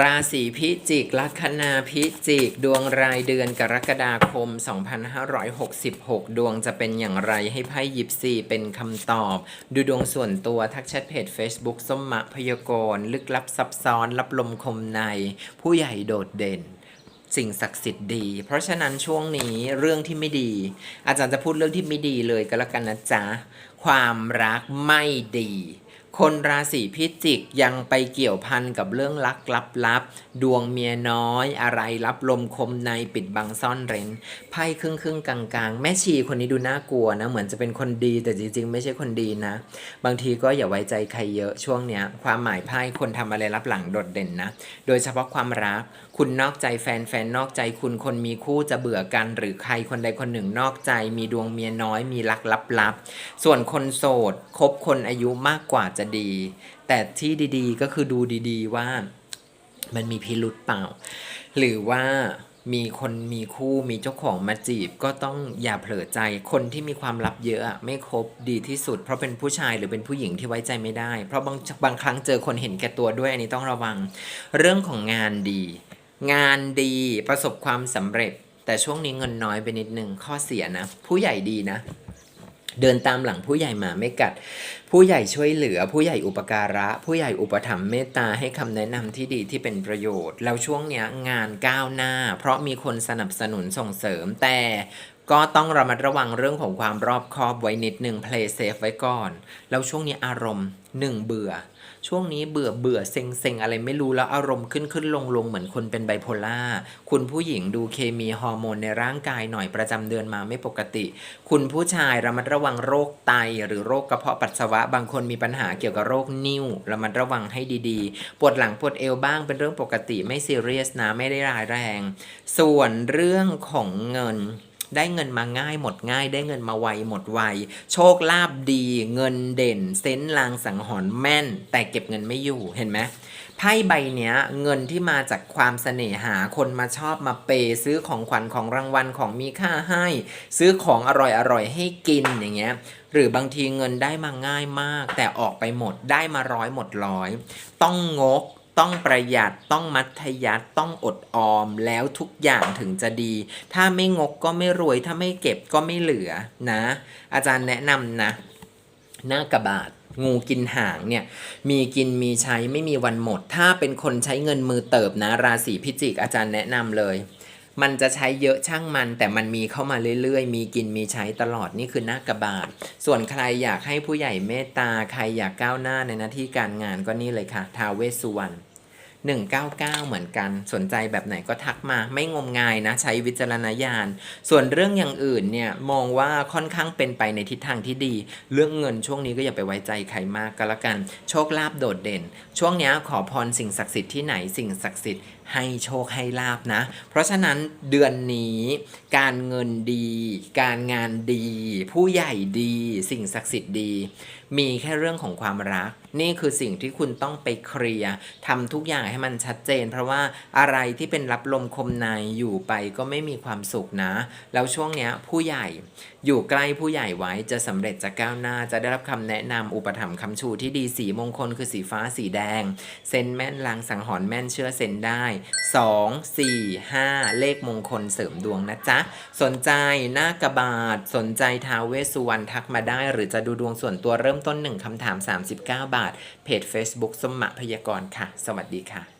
ราศีพิจิก ลัคนาพิจิก ดวงรายเดือนกรกฎาคม 2566 ดวงจะเป็นอย่างไรให้ไพ่ยิปซีเป็นคำตอบ ดูดวงส่วนตัวทักแชทเพจ Facebook ส้มมะพยากรณ์ลึกลับซับซ้อนรับลมคมใน ผู้ใหญ่โดดเด่นสิ่งศักดิ์สิทธิ์ดี เพราะฉะนั้นช่วงนี้เรื่องที่ไม่ดี อาจารย์จะพูดเรื่องที่ไม่ดีเลยก็แล้วกันนะจ๊ะ ความรักไม่ดี คนราศีพิจิกยังไปเกี่ยวพันกับเรื่องลักลับลับๆดวงเมียน้อย อะไรรับลมคมในปิดบังซ่อนเร้นไพ่ครึ่งครึ่งๆกลางกลางๆแม่ชีคนนี้ดูน่ากลัวนะ เหมือนจะเป็นคนดีแต่จริง ๆ ไม่ใช่คนดีนะ บางทีก็อย่าไว้ใจใครเยอะช่วงเนี้ย ความหมายไพ่คนทำอะไรรับหลังโดดเด่นนะ โดยเฉพาะความรัก คุณนอกใจแฟนแฟนนอกใจคุณคนมีคู่จะเบื่อกัน หรือใครคนใดคนหนึ่งนอกใจ มีดวงเมียน้อย มีรักลับๆส่วนคนโสดคบคนอายุมากกว่าจะดี แต่ที่ดีๆก็คือดูดีๆว่ามันมีพิรุษเปล่า หรือว่ามีคนมีคู่มีเจ้าของมาจีบก็ต้องอย่าเผลอใจคนที่มีความลับเยอะไม่ครบดีที่สุด เพราะเป็นผู้ชายหรือเป็นผู้หญิงที่ไว้ใจไม่ได้ เพราะบางบางครั้งเจอคนเห็นแก่ตัวด้วยอันนี้ต้องระวัง เรื่องของงานดี งานดีประสบความสำเร็จ แต่ช่วงนี้เงินน้อยไปนิดนึงข้อเสียนะ ผู้ใหญ่ดีนะ เดินตามหลังผู้ใหญ่หมาไม่กัด ผู้ใหญ่ช่วยเหลือ ผู้ใหญ่อุปการะ ผู้ใหญ่อุปถัมภ์เมตตาให้คำแนะนำที่ดีที่เป็นประโยชน์ แล้วช่วงนี้งานก้าวหน้า เพราะมีคนสนับสนุนส่งเสริมแต่ก็ต้องระมัดระวังเรื่องของความรอบคอบไว้นิดหนึ่ง play safe ไว้ก่อน แล้วช่วงนี้อารมณ์หนึ่งเบื่อ ช่วงนี้เบื่อเบื่อเซ็งเซ็งอะไรไม่รู้แล้วอารมณ์ขึ้นขึ้นลงลงเหมือนคนเป็นไบโพล่าคุณผู้หญิงดูเคมีฮอร์โมนในร่างกายหน่อยประจำเดือนมาไม่ปกติ คุณผู้ชายระมัดระวังโรคไต หรือโรคกระเพาะปัสสาวะ บางคนมีปัญหาเกี่ยวกับโรคนิ่วระมัดระวังให้ดีๆ ปวดหลังปวดเอวบ้างเป็นเรื่องปกติไม่ซีเรียสนะไม่ได้ร้ายแรง ส่วนเรื่องของเงิน ได้เงินมาง่ายหมดง่าย ได้เงินมาไวหมดไว โชคลาภดี เงินเด่น เซนส์ลางสังหรณ์แม่น แต่เก็บเงินไม่อยู่เห็นไหมไพ่ใบเนี้ยเงินที่มาจากความเสน่หาคนมาชอบมาเปยซื้อของขวัญของรางวัลของมีค่าให้ ซื้อของอร่อยอร่อยให้กินอย่างเงี้ยหรือบางทีเงินได้มาง่ายมาก แต่ออกไปหมดได้มาร้อยหมดร้อย ต้องงก ต้องประหยัดต้องมัธยัติต้องอดออมแล้วทุกอย่างถึงจะดี ถ้าไม่งกก็ไม่รวย ถ้าไม่เก็บก็ไม่เหลือนะ อาจารย์แนะนำนะ หน้ากระบาดงูกินหางเนี่ยมีกินมีใช้ไม่มีวันหมด ถ้าเป็นคนใช้เงินมือเติบนะ ราศีพิจิกอาจารย์แนะนำเลย มันจะใช้เยอะช่างมัน แต่มันมีเข้ามาเรื่อยๆ มีกินมีใช้ตลอดนี่คือหน้ากระบาด ส่วนใครอยากให้ผู้ใหญ่เมตตา ใครอยากก้าวหน้าในหน้าที่การงานก็นี่เลยค่ะ ทาวเวสสุวรรณ 199 เหมือนกัน สนใจแบบไหนก็ทักมา ไม่งมงายนะ ใช้วิจารณญาณ ส่วนเรื่องอย่างอื่นเนี่ย มองว่าค่อนข้างเป็นไปในทิศทางที่ดี เรื่องเงินช่วงนี้ก็อย่าไปไว้ใจใครมากก็แล้วกัน โชคลาภโดดเด่น ช่วงนี้ขอพรสิ่งศักดิ์สิทธิ์ที่ไหนสิ่งศักดิ์สิทธิ์ให้โชคให้ลาบนะ เพราะฉะนั้นเดือนนี้การเงินดี การงานดี ผู้ใหญ่ดี สิ่งศักดิ์สิทธิ์ดี มีแค่เรื่องของความรัก นี่คือสิ่งที่คุณต้องไปเคลียร์ทำทุกอย่างให้มันชัดเจน เพราะว่าอะไรที่เป็นรับลมคมในอยู่ไปก็ไม่มีความสุขนะ แล้วช่วงเนี้ยผู้ใหญ่อยู่ใกล้ผู้ใหญ่ไว้จะสำเร็จจะก้าวหน้าจะได้รับคำแนะนำอุปถัมภ์คำชูที่ดีสีมงคลคือสีฟ้าสีแดง เซนแม่นลางสังหรณ์แม่นเชื่อเซนได้ 2 4 5 เลขมงคลเสริมดวงนะจ๊ะ สนใจหน้ากระบาด สนใจท้าวเวสสุวรรณทักมาได้ หรือจะดูดวงส่วนตัวเริ่มต้น 1คำถาม 39 บาทเพจ Facebook สมมะพยากรค่ะ สวัสดีค่ะ